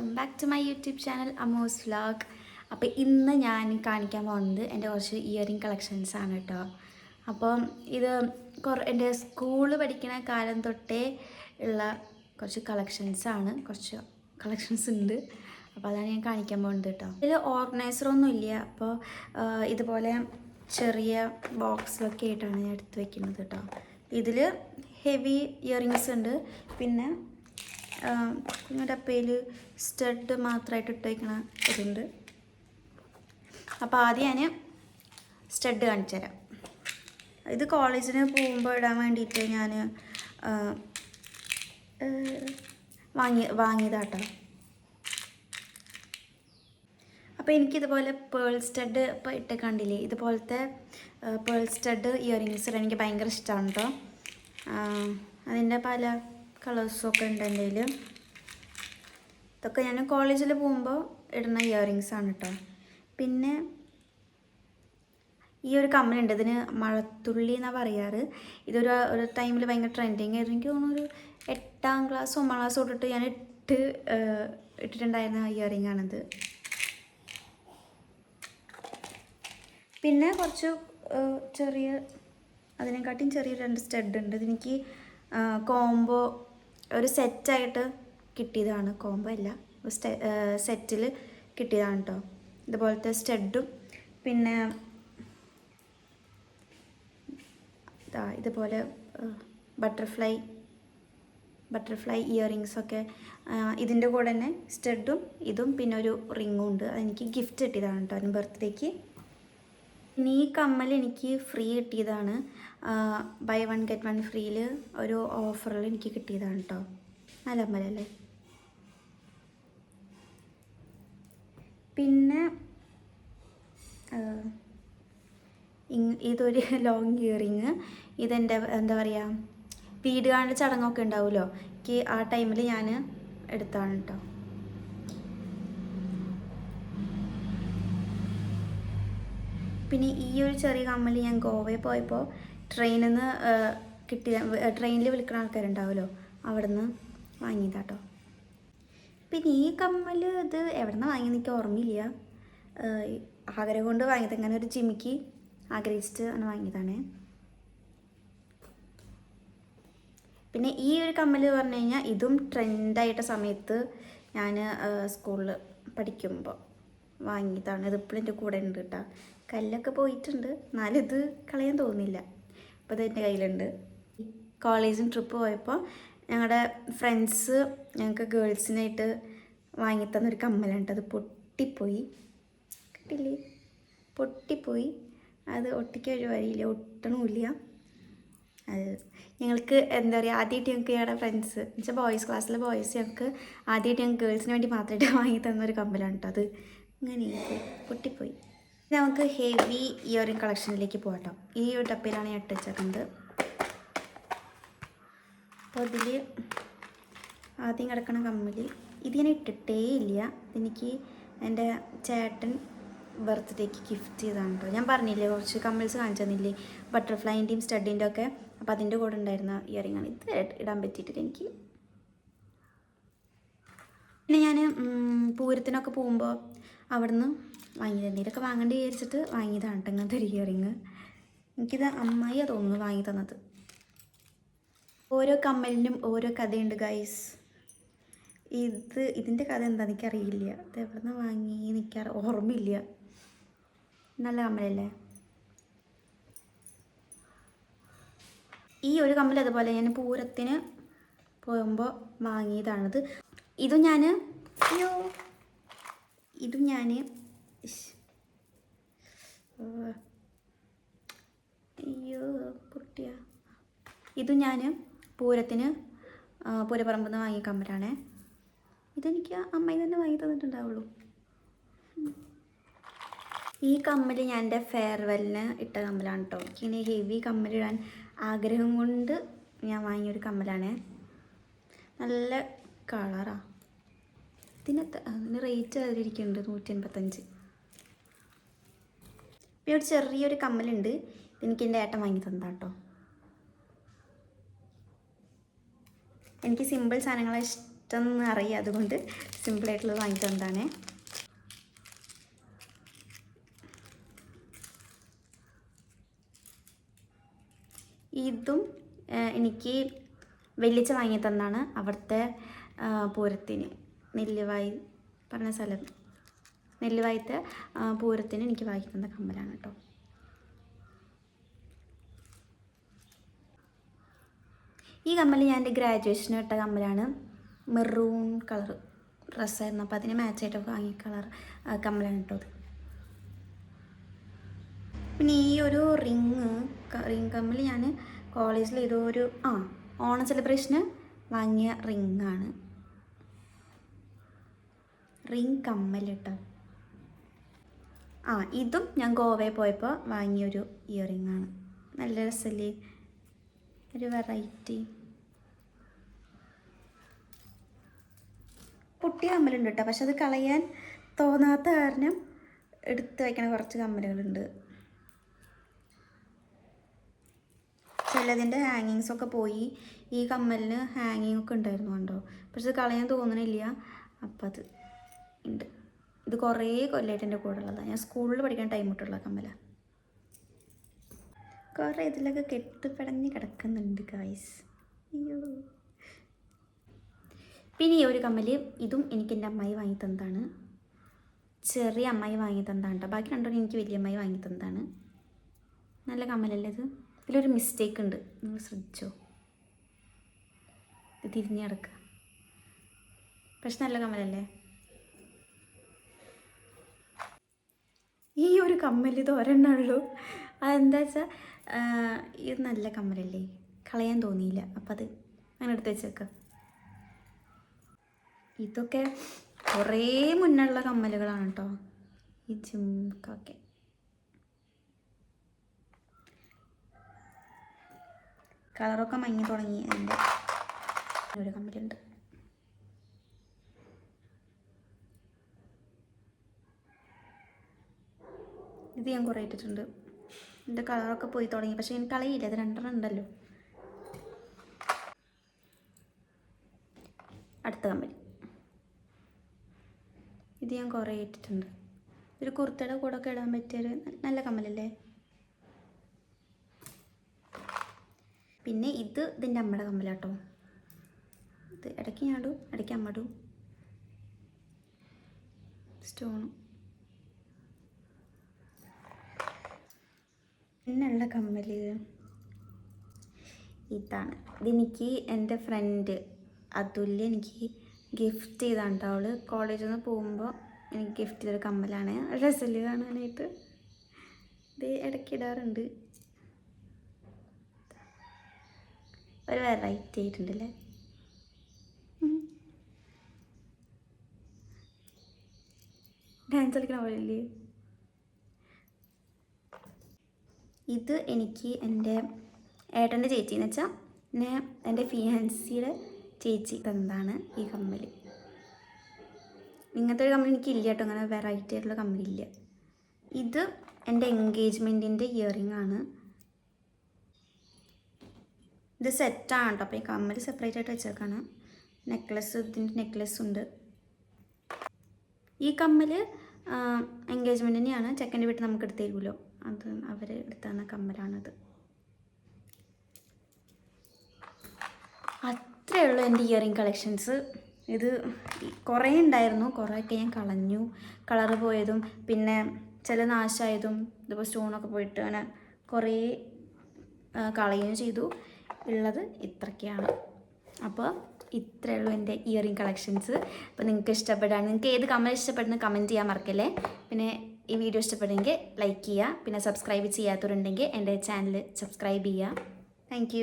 Welcome back to my YouTube channel Amos vlog അപ്പോൾ ഇന്ന് ഞാൻ കാണിക്കാൻ പോകുന്നത് എന്റെ കുറച്ച് ഇയറിംഗ് കളക്ഷൻസ് ആണ് കേട്ടോ അപ്പോൾ ഇത് കുറേ എന്റെ സ്കൂൾ പഠിക്കുന്ന കാലം തൊട്ടേ ഉള്ള കുറച്ച് കളക്ഷൻസ് ആണ്. കുറച്ച് കളക്ഷൻസ് ഉണ്ട്. അപ്പോൾ അതാണ് ഞാൻ കാണിക്കാൻ പോകുന്നത് കേട്ടോ ഇതിൽ ഓർഗനൈസറൊന്നും ഇല്ല. അപ്പോൾ ഇതുപോലെ ചെറിയ ബോക്സിലൊക്കെ ആയിട്ടാണ് ഞാൻ എടുത്ത് വെക്കുന്നത് കേട്ടോ ഇതിൽ ഹെവി ഇയറിങ്സ് ഉണ്ട്. പിന്നെ കുഞ്ഞു അപ്പയിൽ സ്റ്റഡ് മാത്രമായിട്ട് ഇട്ട് വയ്ക്കണ ഇതുണ്ട്. അപ്പോൾ ആദ്യം ഞാൻ സ്റ്റഡ് കാണിച്ചു തരാം. ഇത് കോളേജിന് പോകുമ്പോൾ ഇടാൻ വേണ്ടിയിട്ട് ഞാൻ വാങ്ങി വാങ്ങിയതാട്ടോ. അപ്പോൾ എനിക്കിതുപോലെ പേൾ സ്റ്റഡ് ഇപ്പോൾ ഇട്ട് കണ്ടില്ലേ ഇതുപോലത്തെ പേൾ സ്റ്റഡ് ഇയറിങ്സ് എനിക്ക് ഭയങ്കര ഇഷ്ടമാണ് കേട്ടോ അതിന്റെ പല? കളേഴ്സും ഒക്കെ ഉണ്ട് എന്റെ കയ്യിൽ ഇതൊക്കെ ഞാൻ കോളേജിൽ പോകുമ്പോൾ ഇടുന്ന ഇയറിങ്സ് ആണ് കേട്ടോ പിന്നെ ഈ ഒരു കമ്മലുണ്ട് ഇതിന് മഴത്തുള്ളി എന്നാണ് പറയാറ്. ഇതൊരു ഒരു ടൈമിൽ ഭയങ്കര ട്രെൻഡിങ് ആയിരുന്നു. എനിക്ക് തോന്നുന്നു ഒരു എട്ടാം ക്ലാസ് ഒമ്പതാം ക്ലാസ് തൊട്ടിട്ട് ഞാൻ ഇട്ട് ഇട്ടിട്ടുണ്ടായിരുന്ന ഇയറിംഗ് ആണിത്. പിന്നെ കുറച്ച് ചെറിയ അതിനെക്കാട്ടിയും ചെറിയ രണ്ട് സ്റ്റഡ് ഉണ്ട്. ഇതെനിക്ക് കോംബോ ഒരു സെറ്റായിട്ട് കിട്ടിയതാണ് കോംബോ അല്ല. സെറ്റിൽ കിട്ടിയതാണ് കേട്ടോ ഇതുപോലത്തെ സ്റ്റഡും പിന്നെ ഇതുപോലെ ബട്ടർഫ്ലൈ ബട്ടർഫ്ലൈ ഇയറിങ്സ് ഒക്കെ ഇതിന്റെ കൂടെ തന്നെ സ്റ്റഡും ഇതും പിന്നെ ഒരു റിങ്ങും ഉണ്ട്. അതെനിക്ക് ഗിഫ്റ്റ് കിട്ടിയതാണ് കേട്ടോ അതിന് ബർത്ത്ഡേക്ക് ഈ കമ്മൽ എനിക്ക് ഫ്രീ കിട്ടിയതാണ്. ബൈ വൺ ഗെറ്റ് വൺ ഫ്രീയിൽ ഒരു ഓഫറിൽ എനിക്ക് കിട്ടിയതാണ് കേട്ടോ നല്ല കമ്മലല്ലേ പിന്നെ ഇതൊരു ലോങ് ഇയറിങ് ഇതെന്റെ എന്താ പറയുക വീട് കാണൽ ചടങ്ങൊക്കെ ഉണ്ടാവുമല്ലോ എനിക്ക് ആ ടൈമിൽ ഞാൻ എടുത്താണ് കേട്ടോ പിന്നെ ഈ ഒരു ചെറിയ കമ്മൽ ഞാൻ ഗോവയിൽ പോയപ്പോൾ ട്രെയിനിൽ നിന്ന് കിട്ടിയ ട്രെയിനിൽ വിളിക്കുന്ന ആൾക്കാരുണ്ടാവുമല്ലോ അവിടെ നിന്ന് വാങ്ങിയതാട്ടോ. പിന്നെ ഈ കമ്മൽ ഇത് എവിടെ നിന്ന് വാങ്ങിയെന്ന് എനിക്ക് ഓർമ്മയില്ല. ആഗ്രഹം കൊണ്ട് വാങ്ങിയത്. അങ്ങനെ ഒരു ജിമിക്ക് ആഗ്രഹിച്ചിട്ട് ആണ് വാങ്ങിയതാണ്. പിന്നെ ഈ ഒരു കമ്മൽ പറഞ്ഞു കഴിഞ്ഞാൽ ഇതും ട്രെൻഡായിട്ട സമയത്ത് ഞാൻ സ്കൂളിൽ പഠിക്കുമ്പോൾ വാങ്ങിയതാണ്. ഇതിപ്പോഴും എന്റെ കൂടെ ഉണ്ട് കേട്ടോ കല്ലൊക്കെ പോയിട്ടുണ്ട്. എന്നാലും ഇത് കളയാൻ തോന്നില്ല അപ്പോൾ ഇത് എന്റെ കയ്യിലുണ്ട്. കോളേജിന് ട്രിപ്പ് പോയപ്പോൾ ഞങ്ങളുടെ ഫ്രണ്ട്സ് ഞങ്ങൾക്ക് ഗേൾസിനായിട്ട് വാങ്ങിത്തന്നൊരു കമ്മലുണ്ട്. അത് പൊട്ടിപ്പോയി. കിട്ടില്ലേ? പൊട്ടിപ്പോയി. അത് ഒട്ടിക്കാൻ ഒരു വഴിയില്ല. ഒട്ടണമില്ല അത് ഞങ്ങൾക്ക് എന്താ പറയുക ആദ്യമായിട്ട് ഞങ്ങൾക്ക് ഞങ്ങളുടെ ഫ്രണ്ട്സ് എന്നുവെച്ചാൽ ബോയ്സ് ക്ലാസ്സിലെ ബോയ്സ് ഞങ്ങൾക്ക് ആദ്യമായിട്ട് ഞങ്ങൾക്ക് ഗേൾസിന് വേണ്ടി മാത്രമായിട്ട് വാങ്ങി തന്നൊരു കമ്പലാണ് കേട്ടോ അത് ഇങ്ങനെ പോയി പൊട്ടിപ്പോയി. നമുക്ക് ഹെവി ഇയറിംഗ് കളക്ഷനിലേക്ക് പോകട്ടോ. ഈ ഒരു ഡപ്പയിലാണ് ഞാൻ ഇട്ട് വെച്ചേക്കുന്നത് അപ്പോൾ ഇതിൽ ആദ്യം കിടക്കണ കമ്മിൽ ഇത് ഞാൻ ഇട്ടിട്ടേ ഇല്ല എനിക്ക് എന്റെ ചേട്ടൻ ബർത്ത്ഡേക്ക് ഗിഫ്റ്റ് ചെയ്താണ് കേട്ടോ. ഞാൻ പറഞ്ഞില്ലേ കുറച്ച് കമ്മിൾസ് കാണിച്ചു തന്നില്ലേ? ബട്ടർഫ്ലൈന്റെയും സ്റ്റഡിന്റെ ഒക്കെ. അപ്പോൾ അതിന്റെ കൂടെ ഉണ്ടായിരുന്ന ഇയറിംഗ് ആണ്. ഇത് ഇടാൻ പറ്റിയിട്ടില്ല എനിക്ക്. പിന്നെ ഞാൻ പൂരത്തിനൊക്കെ പോകുമ്പോൾ അവിടുന്ന് വാങ്ങിയത് എന്തെങ്കിലുമൊക്കെ വാങ്ങേണ്ടി വിചാരിച്ചിട്ട് വാങ്ങിയതാണ് കേട്ടോ ഇങ്ങനത്തെ ഒരു ഇയറിങ് എനിക്കിത് അമ്മായിയാണ് തോന്നുന്നു വാങ്ങി തന്നത്. ഓരോ കമ്മലിനും ഓരോ കഥയുണ്ട് ഗൈസ് ഇത് ഇതിന്റെ കഥ എന്താണെന്ന് എനിക്കറിയില്ല. ഇത് എവിടെ നിന്ന് വാങ്ങി നിൽക്കാറ് ഓർമ്മയില്ല. നല്ല കമ്മലല്ലേ? ഈ ഒരു കമ്മൽ അതുപോലെ ഞാൻ പൂരത്തിന് പോകുമ്പോൾ വാങ്ങിയതാണിത്. ഇതും ഞാൻ അയ്യോ. ഇതും ഞാൻ അയ്യോ കുട്ടിയ. ഇതും ഞാൻ പൂരത്തിന് പൂരപ്പറമ്പിൽ നിന്ന് വാങ്ങിയ കമ്മലാണേ. ഇതെനിക്ക് അമ്മയിൽ തന്നെ വാങ്ങി തന്നിട്ടുണ്ടാവുള്ളൂ. ഈ കമ്മൽ ഞാൻ എന്റെ ഫെയർവെല്ലിന് ഇട്ട കമ്മലാണ് കേട്ടോ എനിക്കിങ്ങനെ ഹെവി കമ്മലിടാൻ ആഗ്രഹം കൊണ്ട് ഞാൻ വാങ്ങിയൊരു കമ്മലാണ്. നല്ല കളറാ. എത്ര- അതിന് റേറ്റ് അതിലിരിക്കുന്നുണ്ട് നൂറ്റി എൺപത്തഞ്ച് പിന്നെ ഒരു ചെറിയൊരു കമ്മലുണ്ട്. എനിക്ക് എന്റെ ഏട്ടൻ വാങ്ങി തന്നതാ കേട്ടോ എനിക്ക് സിമ്പിൾ സാധനങ്ങളെ ഇഷ്ടം എന്ന് അറിയാം. അതുകൊണ്ട് സിമ്പിളായിട്ടുള്ളത് വാങ്ങി തന്നതാണേ. ഇതും എനിക്ക് വെള്ളിച്ച വാങ്ങി തന്നാണ് അവിടുത്തെ പൂരത്തിന്. നെല്ലിവായി പറഞ്ഞ സ്ഥലം. നെല്ലുവായത്തെ പൂരത്തിന് എനിക്ക് വാങ്ങി തന്ന കമ്മലാണ് കേട്ടോ ഈ കമ്മൽ ഞാൻ എന്റെ ഗ്രാജുവേഷന് ഇട്ട കമ്മലാണ്. മെറൂൺ കളർ ഡ്രസ്സായിരുന്നു അപ്പോൾ അതിന് മാച്ചായിട്ട് വാങ്ങിയ കളർ കമ്മലാണ് കേട്ടോ അത് പിന്നെ ഈ ഒരു റിങ് റിങ് കമ്മൽ ഞാൻ കോളേജിൽ ഏതോ ഒരു ആ ഓണം സെലിബ്രേഷന് വാങ്ങിയ റിങ്ങാണ്. റിങ് കമ്മൽ കേട്ടോ ആ ഇതും ഞാൻ ഗോവയിൽ പോയപ്പോൾ വാങ്ങിയൊരു ഇയറിംഗ് ആണ് നല്ല രസമല്ലേ? ഒരു വെറൈറ്റി പൊട്ടിയ കമ്മലുണ്ട് കേട്ടോ പക്ഷെ അത് കളയാൻ തോന്നാത്ത കാരണം എടുത്ത് വയ്ക്കണ കുറച്ച് കമ്മലുകളുണ്ട്. ചിലതിന്റെ ഹാങ്ങിങ്സ് ഒക്കെ പോയി ഈ കമ്മലിന് ഹാങ്ങിങ് ഒക്കെ ഉണ്ടായിരുന്നു കണ്ടോ? പക്ഷെ കളയാൻ തോന്നണില്ല. അപ്പം അത് ഉണ്ട് ഇത് കുറേ കൊല്ലമായിട്ട് എന്റെ കൂടെ ഉള്ളതാണ് ഞാൻ സ്കൂളിൽ പഠിക്കാൻ ടൈം ഇട്ടുള്ള കമ്മല. കുറേ ഇതിലൊക്കെ കെട്ടിപ്പടഞ്ഞ് കിടക്കുന്നുണ്ട് ഗായ്സ് അയ്യോ. പിന്നെ ഈ ഒരു കമ്മൽ ഇതും എനിക്ക് എന്റെ അമ്മായി വാങ്ങി തന്നതാണ്. ചെറിയ അമ്മായി വാങ്ങി തന്നതാണ് കേട്ടോ ബാക്കി രണ്ടോ എനിക്ക് വലിയ അമ്മായി വാങ്ങി തന്നതാണ്. നല്ല കമ്മലല്ലേ ഇത്? ഇതിലൊരു മിസ്റ്റേക്ക് ഉണ്ട്. നിങ്ങൾ ശ്രദ്ധിച്ചോ? ഇത് തിരിഞ്ഞ് കിടക്കുക. പക്ഷെ നല്ല കമ്മലല്ലേ? ഈ ഒരു കമ്മൽ ഇത് ഒരെണ്ണുള്ളൂ അതെന്താ വെച്ചാൽ ഇത് നല്ല കമ്മലല്ലേ? കളയാൻ തോന്നിയില്ല. അപ്പം അത് അങ്ങനെ എടുത്ത് വെച്ചേക്ക. ഇതൊക്കെ കുറേ മുന്നുള്ള കമ്മലുകളാണ് കേട്ടോ ഈ ജിംക്കൊക്കെ കളറൊക്കെ മങ്ങി തുടങ്ങി. എന്റെ ഒരു കമ്മലുണ്ട്. ഇത് ഞാൻ കുറേ ഇട്ടിട്ടുണ്ട്. എന്റെ കളറൊക്കെ പോയി തുടങ്ങി. പക്ഷേ എനിക്ക് കളയില്ല. ഇത് രണ്ടെണ്ണം ഉണ്ടല്ലോ. അടുത്ത കമ്പനി. ഇത് ഞാൻ കുറേ ഇട്ടിട്ടുണ്ട്. ഒരു കുർത്തയുടെ കൂടെ ഒക്കെ ഇടാൻ പറ്റിയൊരു നല്ല കമ്മലല്ലേ? പിന്നെ ഇത് ഇതിന്റെ അമ്മയുടെ കമ്മലാട്ടോ. ഇത് ഇടയ്ക്ക് ഞാൻ ഇടും ഇടയ്ക്ക് അമ്മ ഇടും സ്റ്റോണും പിന്നെയുള്ള കമ്മൽ ഇതാണ്. ഇതെനിക്ക് എന്റെ ഫ്രണ്ട് അതുല്യ എനിക്ക് ഗിഫ്റ്റ് ചെയ്താണ് അവൾ കോളേജിൽ നിന്ന് പോകുമ്പോൾ എനിക്ക് ഗിഫ്റ്റ് ചെയ്തൊരു കമ്മലാണ്. ഡ്രസ്സിൽ കാണാനായിട്ട്? ഇത് ഇടയ്ക്ക് ഇടാറുണ്ട്. ഒരു വെറൈറ്റി ആയിട്ടുണ്ടല്ലേ ഡാൻസ് കളിക്കണ പോലെയല്ലേ ഇത് എനിക്ക് എന്റെ ഏട്ടന്റെ ചേച്ചി എന്ന് വെച്ചാൽ എന്നെ എന്റെ ഫിയാൻസിയുടെ ചേച്ചി. തന്നതാണ് ഈ കമ്മൽ ഇങ്ങനത്തെ ഒരു കമ്മൽ എനിക്ക് ഇല്ല കേട്ടോ. അങ്ങനെ വെറൈറ്റി ആയിട്ടുള്ള കമ്മലില്ല ഇത് എന്റെ എൻഗേജ്മെന്റിന്റെ ഇയറിംഗ് ആണ്. ഇത് സെറ്റാണ് കേട്ടോ. അപ്പോൾ ഈ കമ്മൽ സെപ്പറേറ്റ് ആയിട്ട് വെച്ചേക്കാണ്. നെക്ലസ് ഇതിന്റെ നെക്ലസ് ഉണ്ട്. ഈ കമ്മൽ എൻഗേജ്മെന്റിനെയാണ് ചെക്കന്റെ വീട്ടിൽ നമുക്ക് എടുത്ത് തരുമല്ലോ അത് അവർ എടുത്തുതന്ന കമ്മലാണത്. അത്രയേ ഉള്ളൂ എന്റെ ഇയറിംഗ് കളക്ഷൻസ് ഇത് കുറേ ഉണ്ടായിരുന്നു. കുറേയൊക്കെ ഞാൻ കളഞ്ഞു. കളർ പോയതും പിന്നെ ചില നാശമായതും ഇതിപ്പോൾ സ്റ്റോണൊക്കെ പോയിട്ട് അങ്ങനെ കുറേ കളയുകയും ചെയ്തു. ഉള്ളത് ഇത്രയ്ക്കാണ് അപ്പോൾ ഇത്രയേ ഉള്ളൂ എന്റെ ഇയറിംഗ് കളക്ഷൻസ് അപ്പോൾ നിങ്ങൾക്ക് ഇഷ്ടപ്പെടാണ് നിങ്ങൾക്ക് ഏത് കമന്റ് ഇഷ്ടപ്പെടുന്ന കമന്റ് ചെയ്യാൻ മറക്കല്ലേ. പിന്നെ ഈ വീഡിയോ ഇഷ്ടപ്പെടുമെങ്കിൽ ലൈക്ക് ചെയ്യുക. പിന്നെ സബ്സ്ക്രൈബ് ചെയ്യാത്തവരുണ്ടെങ്കിൽ എന്റെ ചാനൽ സബ്സ്ക്രൈബ് ചെയ്യുക. താങ്ക്